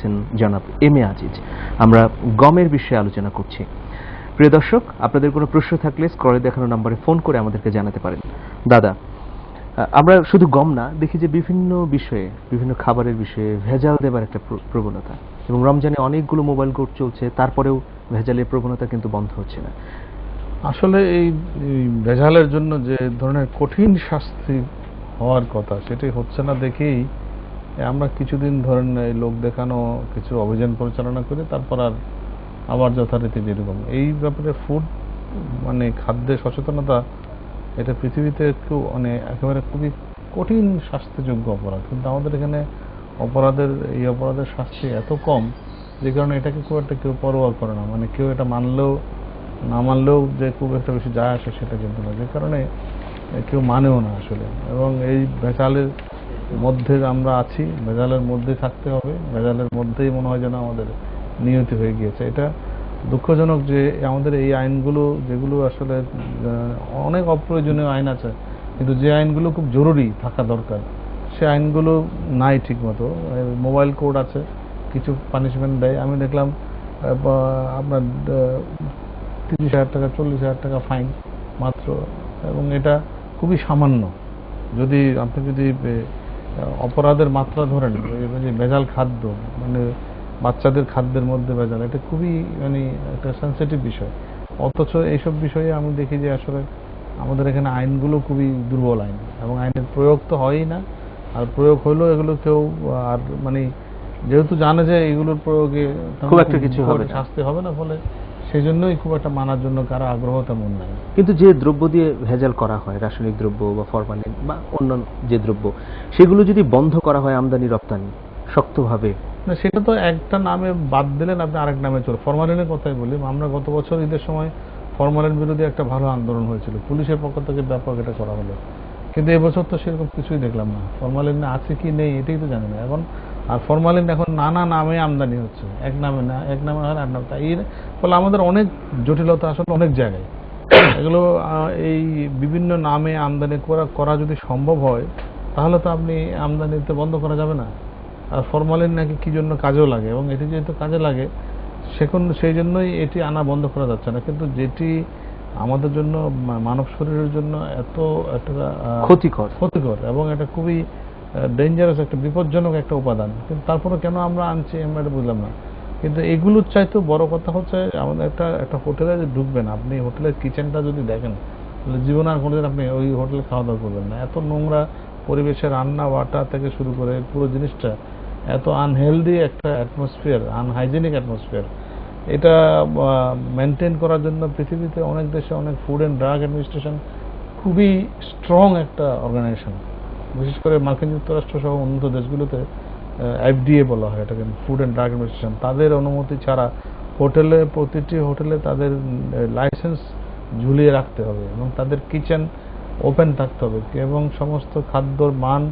আছেন জনাব M A Aziz. আমরা গমের বিষয়ে আলোচনা করছি। প্রিয় দর্শক, আপনাদের কোনো প্রশ্ন থাকলে স্ক্রলে দেখানো নম্বরে ফোন করে আমাদেরকে জানাতে পারেন। দাদা আমরা শুধু গম না, দেখি যে বিভিন্ন বিষয়ে, বিভিন্ন খাবারের বিষয়ে ভেজাল দেবার একটা প্রবণতা। এবং রমজানে অনেকগুলো মোবাইল কোর্ট চলছে, তারপরেও ভেজালের প্রবণতা কিন্তু বন্ধ হচ্ছে না। আসলে এই ভেজালের জন্য যে ধরনের কঠিন শাস্তি হওয়ার কথা, সেটি হচ্ছে না দেখেই আমরা কিছুদিন ধরেন এই লোক দেখানো, কিছু অভিযান পরিচালনা করে তারপর আর আবার যথারীতি যেরকম এই ব্যাপারে ফুড মানে খাদ্যে সচেতনতা এটা পৃথিবীতে একটু মানে একেবারে খুবই কঠিন শাস্তিযোগ্য অপরাধ। কিন্তু আমাদের এখানে অপরাধের, এই অপরাধের শাস্তি এত কম যে কারণে এটাকে খুব একটা কেউ পরোয়া করে না। মানে কেউ এটা মানলেও, না মানলেও যে খুব একটা বেশি যায় আসে সেটা কিন্তু না। যে কারণে কেউ মানেও না আসলে। এবং এই ভেজালের মধ্যে আমরা আছি, ভেজালের মধ্যে থাকতে হবে, ভেজালের মধ্যেই মনে হয় যেন আমাদের নিয়তি হয়ে গিয়েছে। এটা দুঃখজনক যে আমাদের এই আইনগুলো, যেগুলো আসলে অনেক অপ্রয়োজনীয় আইন আছে, কিন্তু যে আইনগুলো খুব জরুরি থাকা দরকার, সে আইনগুলো নাই ঠিকমতো। মোবাইল কোড আছে, কিছু পানিশমেন্ট দেয়। আমি দেখলাম আপনার তিরিশ হাজার টাকা, চল্লিশ হাজার টাকা ফাইন মাত্র, এবং এটা খুবই সামান্য। যদি আপনি যদি অপরাধের মাত্রা ধরেন যে ভেজাল খাদ্য মানে বাচ্চাদের খাদ্যের মধ্যে ভেজাল এটা খুবই মানে একটা সেন্সিটিভ বিষয়। অথচ এইসব বিষয়ে আমি দেখি যে আসলে আমাদের এখানে আইনগুলো খুবই দুর্বল আইন এবং আইনের প্রয়োগ তো হয়ই না। আর প্রয়োগ হলেও এগুলো কেউ আর মানে যেহেতু জানে যে এগুলোর প্রয়োগে খুব একটা কিছু হবে শাস্তি হবে না ফলে সেই জন্যই খুব একটা মানার জন্য কারও আগ্রহ তেমন নাই। কিন্তু যে দ্রব্য দিয়ে ভেজাল করা হয় রাসায়নিক দ্রব্য বা ফরমালিন বা অন্য যে দ্রব্য সেগুলো যদি বন্ধ করা হয় আমদানি রপ্তানি শক্তভাবে? না সেটা তো একটা নামে বাদ দিলেন আপনি আরেক নামে চলে। ফরমালিনের কথাই বলি আমরা গত বছর ঈদের সময় ফরমালিন বিরোধী একটা ভালো আন্দোলন হয়েছিল। পুলিশের পক্ষ থেকে ব্যাপক এটা করা হলো। কিন্তু এবছর তো সেরকম কিছুই দেখলাম না। ফরমালিন আছে কি নেই এটাই তো জানি না। এখন আর ফরমালিন এখন নানা নামে আমদানি হচ্ছে। এক নামে না এক নামে হয় আর নামে তাই। এর ফলে আমাদের অনেক জটিলতা আসলে অনেক জায়গায়। এগুলো এই বিভিন্ন নামে আমদানি করা করা যদি সম্ভব হয় তাহলে তো আপনি আমদানিতে বন্ধ করা যাবে না। আর ফরমালিন নাকি কি জন্য কাজেও লাগে এবং এটি যেহেতু কাজে লাগে সেখন সেই জন্যই এটি আনা বন্ধ করা যাচ্ছে না। কিন্তু যেটি আমাদের জন্য মানব শরীরের জন্য এত একটা ক্ষতিকর। ক্ষতিকর এবং এটা খুবই ডেঞ্জারাস একটা, বিপজ্জনক একটা উপাদান। কিন্তু তারপরে কেন আমরা আনছি আমরা এটা বুঝলাম না। কিন্তু এগুলোর চাইতেও বড় কথা হচ্ছে আমাদের একটা একটা হোটেলে যে ঢুকবেন, আপনি হোটেলের কিচেনটা যদি দেখেন, তাহলে জীবন আর কোনোদিন আপনি ওই হোটেলে খাওয়া দাওয়া করবেন না। এত নোংরা পরিবেশে রান্না বাটা থেকে শুরু করে পুরো জিনিসটা, এত আনহেলদি একটা অ্যাটমসফিয়ার আনহাইজেনিক অ্যাটমসফিয়ার এটা মেনটেন করার জন্য পৃথিবীতে অনেক দেশে অনেক ফুড অ্যান্ড ড্রাগ অ্যাডমিনিস্ট্রেশন খুবই স্ট্রং একটা অর্গানাইজেশন বিশেষ করে মার্কিন যুক্তরাষ্ট্র সহ উন্নত দেশগুলোতে এফডিএ বলা হয় এটাকে ফুড অ্যান্ড ড্রাগ অ্যাডমিনিস্ট্রেশন তাদের অনুমতি ছাড়া হোটেলে প্রতিটি হোটেলে তাদের লাইসেন্স ঝুলিয়ে রাখতে হবে এবং তাদের কিচেন ওপেন থাকতে হবে এবং সমস্ত খাদ্যর মান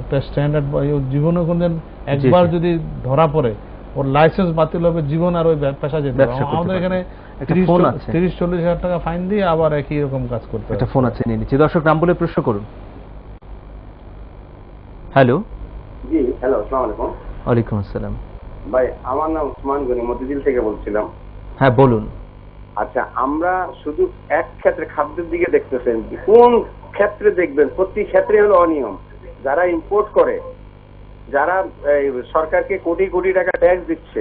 একটা স্ট্যান্ডার্ড জীবনে কোনদিন একবার যদি ধরা পড়ে ওর লাইসেন্স বাতিল হবে জীবন আর ওই পেশা যেতে আমাদের এখানে। তিরিশ চল্লিশ হাজার টাকা ফাইন দিয়ে আবার একই রকম কাজ করতে একটা ফোন আছে নিয়ে নিচ্ছি। দর্শক নাম বলে প্রশ্ন করুন। হ্যালো জি হ্যালো আসসালামু আলাইকুম। ওয়ালাইকুম আসসালাম। ভাই আমার নাম উসমান গনি মতিঝিল থেকে বলছিলাম। হ্যাঁ বলুন। আচ্ছা আমরা শুধু এক ক্ষেত্রে খাদ্যের দিকে দেখতেছেন কোন ক্ষেত্রে দেখবেন? প্রতি ক্ষেত্রে হলো অনিয়ম। যারা ইম্পোর্ট করে যারা সরকারকে কোটি কোটি টাকা ট্যাক্স দিচ্ছে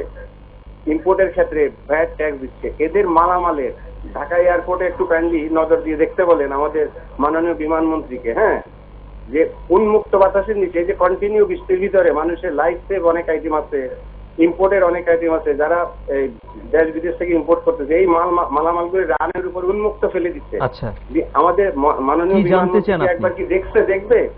ইম্পোর্টের ক্ষেত্রে ভ্যাট ট্যাক্স দিচ্ছে এদের মালামালের ঢাকা এয়ারপোর্টে একটু কাইন্ডলি নজর দিয়ে দেখতে বলেন আমাদের মাননীয় বিমানমন্ত্রীকে হ্যাঁ? যে উন্মুক্ত বাতাসের নিচে যে কন্টিনিউ বৃষ্টির ভিতরে মানুষের লাইফ সেভ অনেক আইটেম আছে ইম্পোর্টের অনেক আইটেম আছে যারা এই দেশ বিদেশ থেকে ইম্পোর্ট করতেছে এই মাল মালামালগুলি রানের উপর উন্মুক্ত ফেলে দিচ্ছে। আচ্ছা। আমাদের মাননীয়? একবার কি দেখছে দেখবে?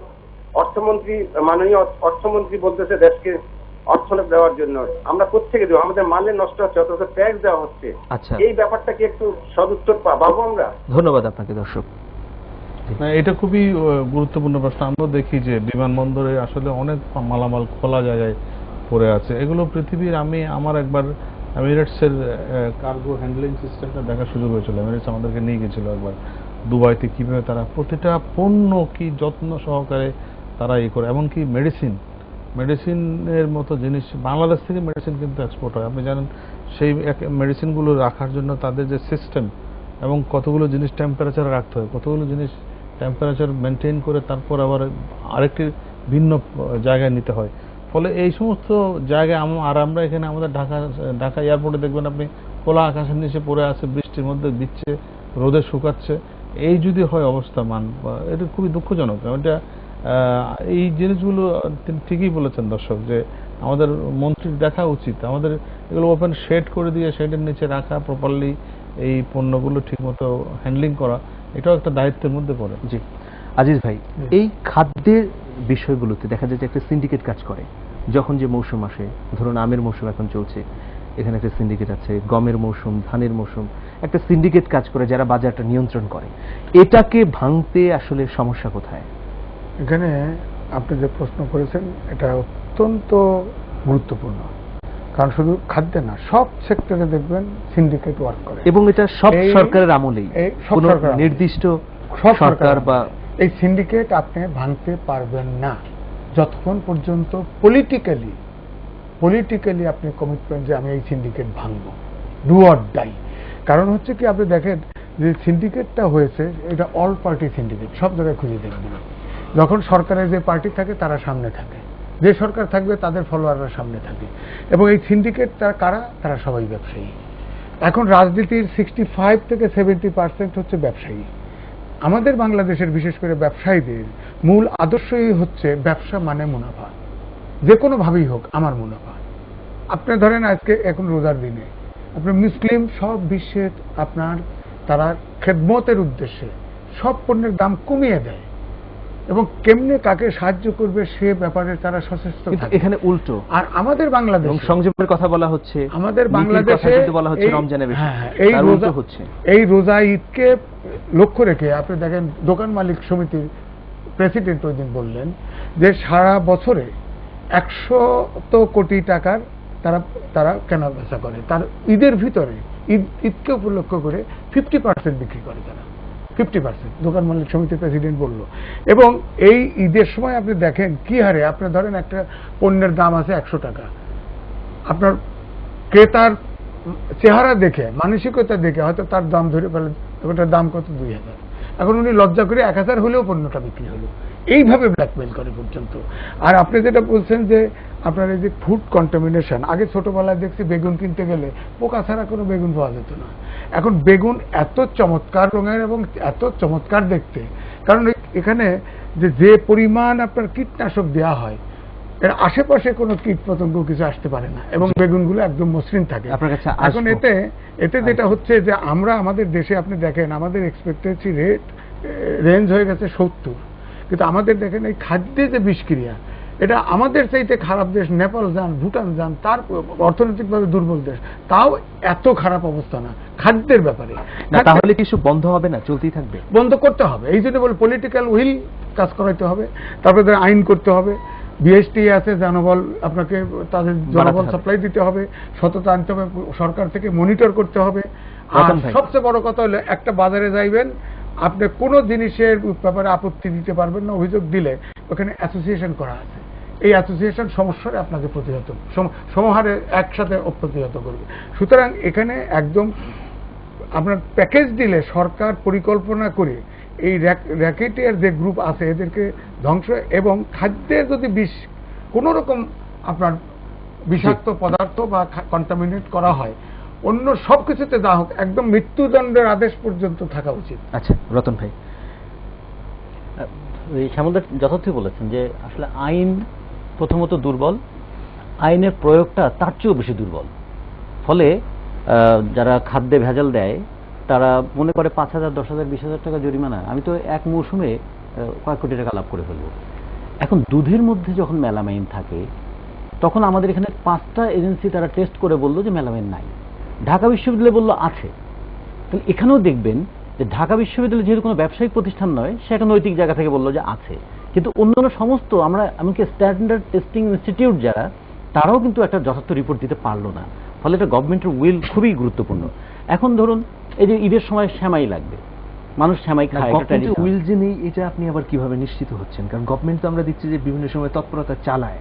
অর্থমন্ত্রী মাননীয় অর্থমন্ত্রী বলতেছে দেশকে অর্থনৈতিক দেওয়ার জন্য। আমরা কোথেকে দেবো? আমাদের মালের নষ্ট হচ্ছে অথচ ট্যাক্স দেওয়া হচ্ছে। আচ্ছা। এই ব্যাপারটা কি একটু সদুত্তর পাবো আমরা? ধন্যবাদ আপনাকে দর্শক। এটা খুবই গুরুত্বপূর্ণ প্রশ্ন। আমরা দেখি যে বিমানবন্দরে আসলে অনেক মালামাল খোলা জায়গায় পড়ে আছে। এগুলো পৃথিবীর, আমি, আমার একবার এমিরেটসের কার্গো হ্যান্ডলিং সিস্টেমটা দেখার সুযোগ হয়েছিল। এমিরেটস আমাদেরকে নিয়ে গেছিল একবার। দুবাইতে কীভাবে তারা প্রতিটা পণ্য কি যত্ন সহকারে তারা ই করে, এমনকি মেডিসিন মেডিসিনের মতো জিনিস, বাংলাদেশ থেকে মেডিসিন কিন্তু এক্সপোর্ট হয়। আপনি জানেন, সেই মেডিসিনগুলো রাখার জন্য তাদের যে সিস্টেম এবং কতগুলো জিনিস টেম্পারেচারে রাখতে হয়, কতগুলো জিনিস টেম্পারেচার মেনটেন করে তারপর আবার আরেকটি ভিন্ন জায়গায় নিতে হয়। ফলে এই সমস্ত জায়গায় আর আমরা এখানে আমাদের ঢাকা ঢাকা এয়ারপোর্টে দেখবেন আপনি খোলা আকাশের নিচে পড়ে আছে, বৃষ্টির মধ্যে দিচ্ছে, রোদে শুকাচ্ছে। এই যদি হয় অবস্থা মান এটা খুবই দুঃখজনক। এটা এই জিনিসগুলো ঠিকই বলেছেন দর্শক যে আমাদের মন্ত্রীর দেখা উচিত। আমাদের এগুলো ওপেন শেড করে দিয়ে শেডের নিচে রাখা প্রপারলি এই পণ্যগুলো ঠিকমতো হ্যান্ডলিং করা। এটাও একটা দায়িত্বের মধ্যে পড়ে। জি। আজিজ ভাই এই খাদ্যের বিষয়গুলোতে দেখা যায় যে একটা সিন্ডিকেট কাজ করে। যখন যে মৌসুম আসে ধরুন আমের মৌসুম এখন চলছে এখানে একটা সিন্ডিকেট আছে গমের মৌসুম ধানের মৌসুম একটা সিন্ডিকেট কাজ করে যারা বাজারটা নিয়ন্ত্রণ করে। এটাকে ভাঙতে আসলে সমস্যা কোথায়? এখানে আপনি যে প্রশ্ন করেছেন এটা অত্যন্ত গুরুত্বপূর্ণ। কারণ শুধু খাদ্যে না সব সেক্টরে দেখবেন সিন্ডিকেট ওয়ার্ক করে। এবং এটা সব সরকারের আমলেই। কোনো নির্দিষ্ট সব সরকার বা এই সিন্ডিকেট আপনি ভাঙতে পারবেন না। যতক্ষণ পর্যন্ত পলিটিক্যালি পলিটিক্যালি আপনি কমিটমেন্ট যে আমি এই সিন্ডিকেট ভাঙবো ডু অর ডাই কারণ হচ্ছে কি আপনি দেখেন যে সিন্ডিকেটটা হয়েছে এটা অল পার্টি সিন্ডিকেট সব জায়গায় খুঁজে দেখবেন। যখন সরকারের যে পার্টি থাকে তারা সামনে থাকে। যে সরকার থাকবে, তাদের ফলোয়াররা সামনে থাকে। এবং এই সিন্ডিকেট তারা কারা? তারা সবাই ব্যবসায়ী। এখন রাজনীতির সিক্সটি ফাইভ থেকে সেভেন্টি পার্সেন্ট হচ্ছে ব্যবসায়ী। আমাদের বাংলাদেশের, বিশেষ করে ব্যবসায়ীদের, মূল আদর্শই হচ্ছে ব্যবসা মানে মুনাফা। যে কোনো ভাবেই হোক, আমার মুনাফা। আপনি ধরেন আজকে, এখন রোজার দিনে আপনার মুসলিম, সব বিশ্বের আপনার, তারা খেদমতের উদ্দেশ্যে সব পণ্যের দাম কমিয়ে দেয়। এবং কেমনে কাকে সাহায্য করবে সে ব্যাপারে তারা সচেষ্ট এখানে উল্টো। আর আমাদের বাংলাদেশ সংযমের কথা বলা হচ্ছে আমাদের বাংলাদেশে বলা হচ্ছে রমজানের হ্যাঁ, হ্যাঁ, এই রোজা- হচ্ছে। এই রোজা ঈদকে লক্ষ্য রেখে আপনি দেখেন দোকান মালিক সমিতির প্রেসিডেন্ট ওই দিন বললেন যে সারা বছরে একশো তো কোটি টাকার তারা তারা কেনা বেচা করে। তার ঈদের ভিতরে ঈদ ঈদকে উপলক্ষ করে ফিফটি পার্সেন্ট বিক্রি করে তারা। ফিফটি পার্সেন্ট, দোকান মালিক সমিতির প্রেসিডেন্ট বলল। এবং এই ঈদের সময় আপনি দেখেন কি হারে? আপনি ধরেন একটা পণ্যের দাম আছে একশো টাকা। আপনার ক্রেতার চেহারা দেখে, মানসিকতা দেখে হয়তো তার দাম ধরে ফেলে ওটার দাম কত? দুই হাজার। এখন উনি লজ্জা করে এক হাজার হলেও পণ্যটা বিক্রি হলো। এইভাবে ব্ল্যাকমেল করে পর্যন্ত। আর আপনি যেটা বলছেন যে আপনার এই যে ফুড কন্টামিনেশন আগে ছোটবেলায় দেখছি বেগুন কিনতে গেলে পোকা ছাড়া কোনো বেগুন পাওয়া যেত না। এখন বেগুন এত চমৎকার রঙের এবং এত চমৎকার দেখতে। কারণ এখানে যে যে পরিমাণ আপনার কীটনাশক দেওয়া হয় এর আশেপাশে কোনো কীট পতঙ্গ কিছু আসতে পারে না এবং বেগুনগুলো একদম মসৃণ থাকে। এখন এতে এতে যেটা হচ্ছে যে আমরা আমাদের দেশে আপনি দেখেন আমাদের এক্সপেক্টেন্সি রেট রেঞ্জ হয়ে গেছে সত্তর। কিন্তু আমাদের দেখেন এই খাদ্যে যে বিষক্রিয়া এটা আমাদের চাইতে খারাপ দেশ নেপাল যান ভুটান যান তার অর্থনৈতিকভাবে দুর্বল দেশ তাও এত খারাপ অবস্থা না খাদ্যের ব্যাপারে। তাহলে কিছু বন্ধ হবে না? চলতেই থাকবে? বন্ধ করতে হবে। এই জন্য বলে পলিটিক্যাল উইল কাজ করাইতে হবে তারপরে আইন করতে হবে। বিএসটি আছে জনবল আপনাকে তাদের জনবল সাপ্লাই দিতে হবে সততা আনতে হবে সরকার থেকে মনিটর করতে হবে। আর সবচেয়ে বড় কথা হলো একটা বাজারে যাইবেন আপনি কোনো জিনিসের ব্যাপারে আপত্তি দিতে পারবেন না অভিযোগ দিলে ওখানে অ্যাসোসিয়েশন করা আছে। এই অ্যাসোসিয়েশন সমস্যারে আপনাকে প্রতিহত সম- সমহারে একসাথে প্রতিহত করবে। সুতরাং এখানে একদম আপনার প্যাকেজ দিলে সরকার পরিকল্পনা করে এই র্যাকেটের যে গ্রুপ আছে এদেরকে ধ্বংস এবং খাদ্যে যদি বিষ কোনো রকম আপনার বিষাক্ত পদার্থ বা কন্টামিনেট করা হয় অন্য সব কিছুতে যা হোক একদম মৃত্যুদণ্ডের আদেশ পর্যন্ত থাকা উচিত। আচ্ছা রতন ভাই। এই শ্যামলদা যথার্থই বলেছেন যে আসলে আইন প্রথমত দুর্বল আইনের প্রয়োগটা তার চেয়েও বেশি দুর্বল। ফলে যারা খাদ্যে ভেজাল দেয় তারা মনে করে পাঁচ হাজার, দশ হাজার, বিশ হাজার টাকা জরিমানা। আমি তো এক মৌসুমে কয়েক কোটি টাকা লাভ করে ফেলব। এখন দুধের মধ্যে যখন মেলামাইন থাকে, তখন আমাদের এখানে পাঁচটা এজেন্সি তারা টেস্ট করে বলল যে মেলামাইন নাই। ঢাকা বিশ্ববিদ্যালয় বলল আছে। তাহলে এখানেও দেখবেন যে ঢাকা বিশ্ববিদ্যালয় যেহেতু কোনো ব্যবসায়িক প্রতিষ্ঠান নয়, সে একটা নৈতিক জায়গা থেকে বলল যে আছে। কিন্তু অন্যান্য সমস্ত আমরা, এমনকি স্ট্যান্ডার্ড টেস্টিং ইনস্টিটিউট যারা, তারাও কিন্তু একটা যথার্থ রিপোর্ট দিতে পারল না। ফলে এটা গভর্নমেন্টের উইল খুবই গুরুত্বপূর্ণ। এখন ধরুন এই যে ঈদের সময় শ্যামাই লাগবে মানুষ শ্যামাই খায় এটা উইল যে নেই এটা আপনি আবার কীভাবে নিশ্চিত হচ্ছেন? কারণ গভর্নমেন্ট তো আমরা দেখছি যে বিভিন্ন সময় তৎপরতা চালায়।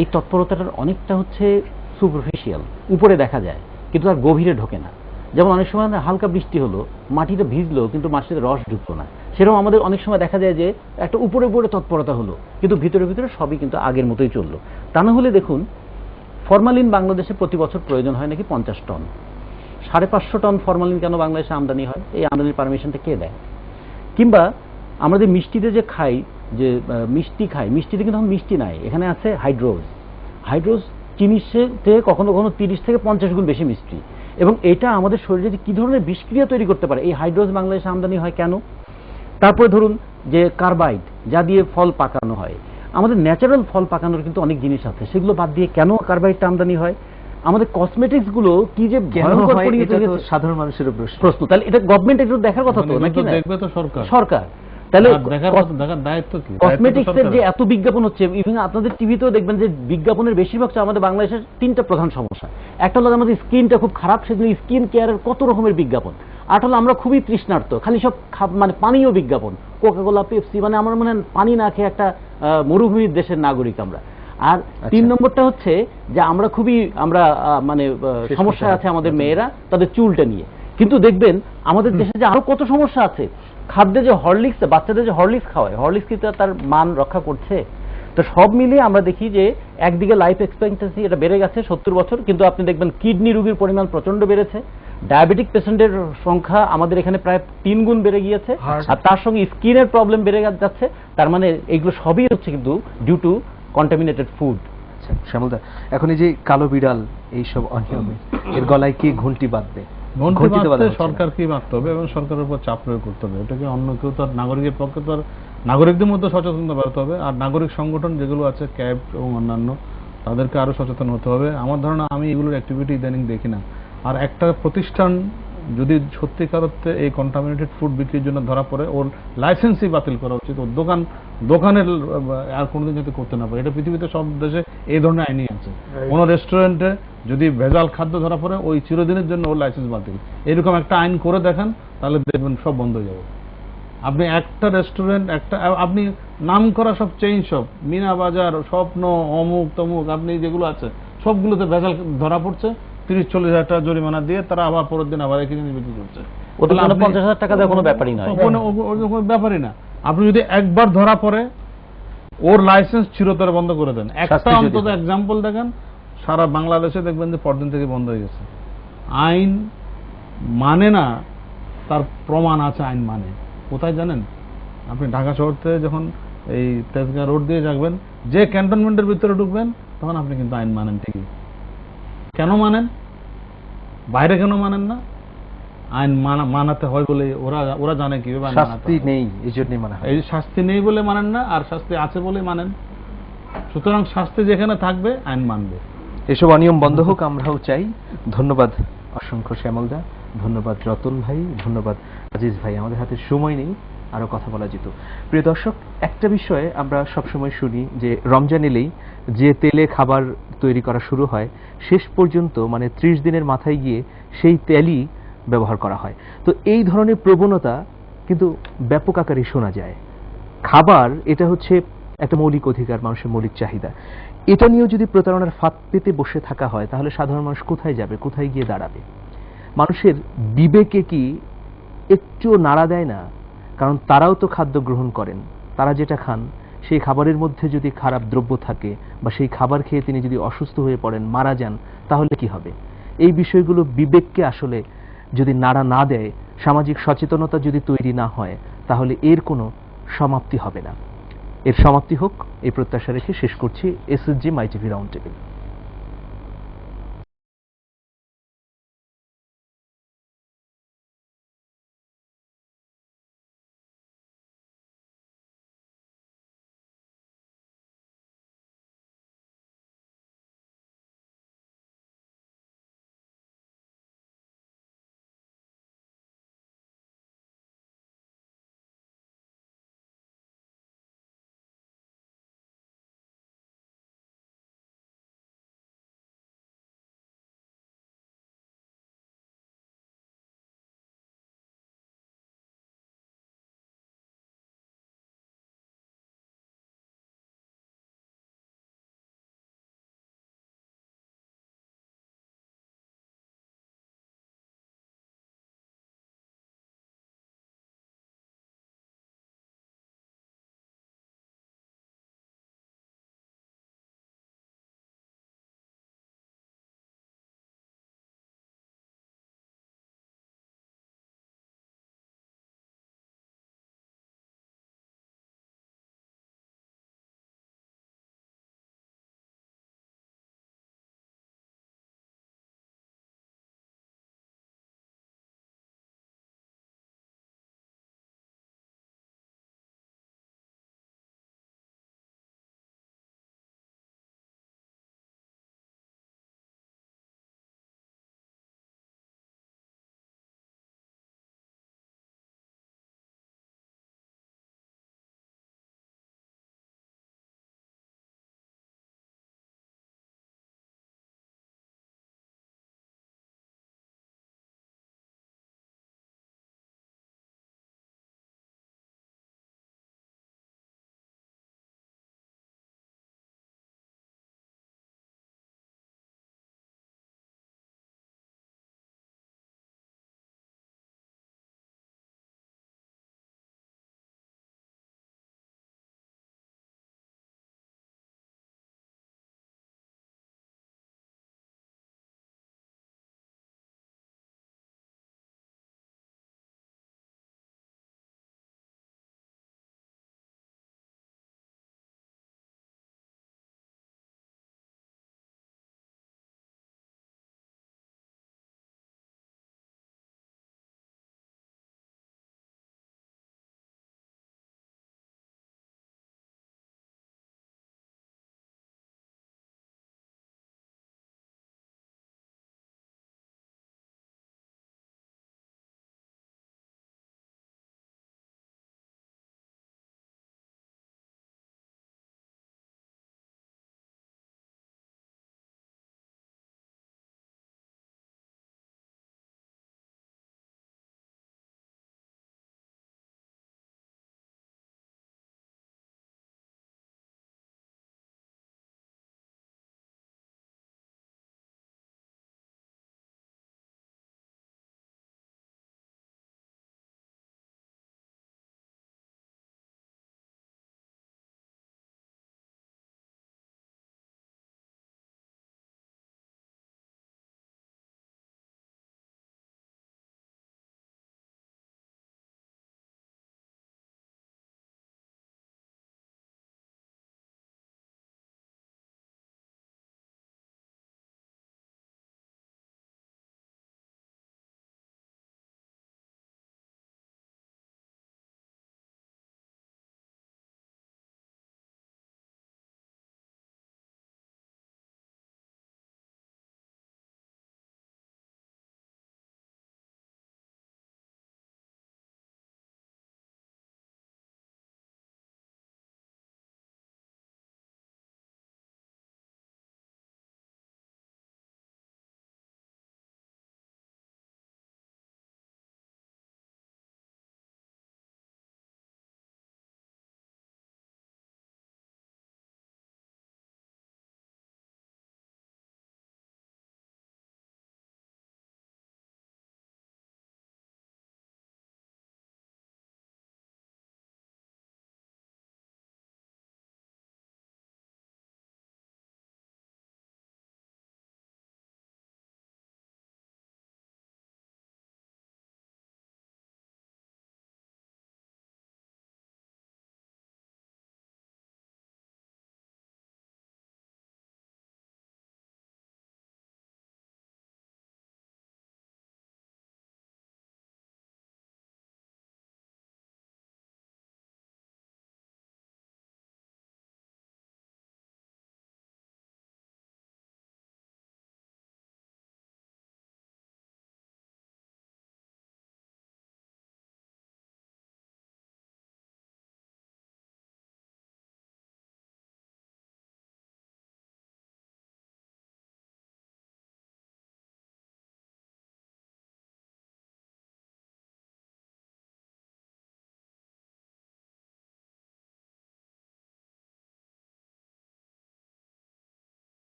এই তৎপরতাটার অনেকটা হচ্ছে সুপারফিশিয়াল উপরে দেখা যায় কিন্তু তার গভীরে ঢোকে না। যেমন অনেক সময় হালকা বৃষ্টি হলো মাটিতে ভিজলো কিন্তু মাটিতে রস ঢুকলো না। সেরকম আমাদের অনেক সময় দেখা যায় যে একটা উপরে উপরে তৎপরতা হলো কিন্তু ভিতরে ভিতরে সবই কিন্তু আগের মতোই চলল। তা না হলে দেখুন ফরমালিন বাংলাদেশে প্রতি বছর প্রয়োজন হয় নাকি পঞ্চাশ টন। সাড়ে পাঁচশো টন ফরমালিন কেন বাংলাদেশে আমদানি হয়? এই আমদানির পারমিশনটা কে দেয়? কিংবা আমরা যে মিষ্টিতে যে খাই, যে মিষ্টি খাই, মিষ্টিতে কিন্তু এখন মিষ্টি নাই, এখানে আছে হাইড্রোজ হাইড্রোজ চিনির থেকে কখনো কখনো তিরিশ থেকে পঞ্চাশ গুণ বেশি মিষ্টি। এবং এটা আমাদের শরীরে যে কি ধরনের বিষক্রিয়া তৈরি করতে পারে, এই হাইড্রোজ বাংলাদেশে আমদানি হয় কেন? তারপরে ধরুন যে কার্বাইড যা দিয়ে ফল পাকানো হয়। আমাদের ন্যাচারাল ফল পাকানোর কিন্তু অনেক জিনিস আছে, সেগুলো বাদ দিয়ে কেন কার্বাইডটা আমদানি হয়? আমাদের কসমেটিক্সগুলো কি যে ভয়ঙ্কর পরিণত। সাধারণ মানুষের প্রশ্ন। প্রশ্ন। তাহলে এটা গভর্নমেন্ট একটু দেখার কথা তো মানে নাকি না? দেখবে তো সরকার। সরকার। তাহলে দেখার দায়িত্ব কি? কসমেটিক্সের যে এত বিজ্ঞাপন হচ্ছে ইভেন আপনাদের টিভিতেও দেখবেন যে বিজ্ঞাপনের বেশিরভাগ আমাদের বাংলাদেশের তিনটা প্রধান সমস্যা। একটা হলো আমাদের স্কিনটা খুব খারাপ সেজন্য স্কিন কেয়ারের কত রকমের বিজ্ঞাপন। আর হলো আমরা খুবই তৃষ্ণার্ত খালি সব মানে পানীয় বিজ্ঞাপন। কোকাকোলা পেপসি মানে আমার মনে হয় পানি না খেয়ে একটা মরুভূমির দেশের নাগরিক আমরা। আর তিন নম্বরটা হচ্ছে যে আমরা খুবই আমরা মানে সমস্যা আছে আমাদের মেয়েরা তাদের চুলটা নিয়ে। কিন্তু দেখবেন আমাদের দেশে যে আরও কত সমস্যা আছে। খাদ্যে যে হরলিক্স বাচ্চাদের যে হরলিক্স খাওয়ায় হরলিক্স কি তার মান রক্ষা করছে? তো সব মিলিয়ে আমরা দেখি যে একদিকে লাইফ এক্সপেক্টেন্সি এটা বেড়ে গেছে সত্তর বছর কিন্তু আপনি দেখবেন কিডনি রোগীর পরিমাণ প্রচণ্ড বেড়েছে। ডায়াবেটিক পেশেন্টের সংখ্যা আমাদের এখানে প্রায় তিন গুণ বেড়ে গিয়েছে। আর তার সঙ্গে স্কিনের প্রবলেম বেড়ে যাচ্ছে। তার মানে এগুলো সবই হচ্ছে কিন্তু ডিউ টু কন্টামিনেটেড ফুড আচ্ছা শ্যামলদা এখন এই যে কালো বিড়াল এইসব অনিয়মে এর গলায় কি ঘন্টি বাঁধবে? ঘন্টি ঘন্টি তো বাঁধা বাঁধতে হচ্ছে না। সরকারকেই বাঁধতে হবে এবং সরকারের উপর চাপ প্রয়োগ করতে হবে। এটাকে অন্য কেউ তো আর নাগরিকের পক্ষে তো আর নাগরিকদের মধ্যে সচেতনতা বাড়াতে হবে। আর নাগরিক সংগঠন যেগুলো আছে ক্যাব এবং অন্যান্য তাদেরকে আরও সচেতন হতে হবে। আমার ধারণা আমি এগুলোর অ্যাক্টিভিটি ইদানিং দেখি না। আর একটা প্রতিষ্ঠান যদি সত্যিকার অর্থে এই কন্টামিনেটেড ফুড বিক্রির জন্য ধরা পড়ে ওর লাইসেন্সই বাতিল করা উচিত। ওর দোকান দোকানের আর কোনোদিন যাতে করতে না পারে। এটা পৃথিবীতে সব দেশে এই ধরনের আইনই আছে। কোনো রেস্টুরেন্টে যদি ভেজাল খাদ্য ধরা পড়ে ওই চিরদিনের জন্য ওর লাইসেন্স বাতিল। এরকম একটা আইন করে দেখান তাহলে দেখবেন সব বন্ধ হয়ে যাবে। আপনি একটা রেস্টুরেন্ট একটা আপনি নাম করা সব চেইন শপ মিনা বাজার স্বপ্ন অমুক তমুক আপনি যেগুলো আছে সবগুলোতে ভেজাল ধরা পড়ছে। তিরিশ চল্লিশ হাজার টাকা জরিমানা দিয়ে তারা আবার পরের দিন আবার একই জিনিস বিক্রি করছে। ওদের তাহলে জন্য আপনি- 50,000 টাকা দেওয়া কোনো ব্যাপারই নয়। কোনো- ও- ও- কোনো ব্যাপারই না। আপনি যদি একবার ধরা পড়ে ওর লাইসেন্স চিরতরে বন্ধ করে দেন। একটা অন্তত এক্সাম্পল দেখেন সারা বাংলাদেশে দেখবেন যে পরদিন থেকে বন্ধ হয়ে গেছে। আইন মানে না তার প্রমাণ আছে আইন মানে। কোথায় জানেন? আপনি ঢাকা শহর থেকে যখন এই তেজগাঁ রোড দিয়ে যাবেন যে ক্যান্টনমেন্টের ভিতরে ঢুকবেন তখন আপনি কিন্তু আইন মানেন ঠিকই। কেন মানেন? বাইরে কেন মানেন না? আইন মানাতে হয় বলে ওরা ওরা জানে কীভাবে শাস্তি নেই এই জন্যই মনে এই শাস্তি নেই বলে মানেন না আর শাস্তি আছে বলে মানেন। সুতরাং শাস্তি যেখানে থাকবে আইন মানবে। এসব অনিয়ম বন্ধ হোক আমরাও চাই। ধন্যবাদ অসংখ্য শ্যামলদা ধন্যবাদ রতন ভাই ধন্যবাদ আজিজ ভাই। আমাদের হাতে সময় নেই। আরও কথা বলা যেত। প্রিয় দর্শক, একটা বিষয়ে আমরা সবসময় শুনি যে রমজান এলেই যে তেলে খাবার তৈরি করা শুরু হয়, শেষ পর্যন্ত মানে ত্রিশ দিনের মাথায় গিয়ে সেই তেলই ব্যবহার করা হয়। তো এই ধরনের প্রবণতা কিন্তু ব্যাপক আকারে শোনা যায়। খাবার, এটা হচ্ছে একটা মৌলিক অধিকার, মানুষের মৌলিক চাহিদা। এটা নিয়েও যদি প্রতারণার ফাঁদ পেতে বসে থাকা হয়, তাহলে সাধারণ মানুষ কোথায় যাবে, কোথায় গিয়ে দাঁড়াবে? মানুষের বিবেকে কি একটু নাড়া দেয় না? কারণ তারাও তো খাদ্য গ্রহণ করেন। তারা যেটা খান, সেই খাবারের মধ্যে যদি খারাপ দ্রব্য থাকে বা সেই খাবার খেয়ে তিনি যদি অসুস্থ হয়ে পড়েন, মারা যান, তাহলে কি হবে? এই বিষয়গুলো বিবেককে আসলে যদি নাড়া না দেয়, সামাজিক সচেতনতা যদি তৈরি না হয়, তাহলে এর কোনো সমাপ্তি হবে না। এর সমাপ্তি হোক, এই প্রত্যাশা রেখে শেষ করছি SSG my TV round table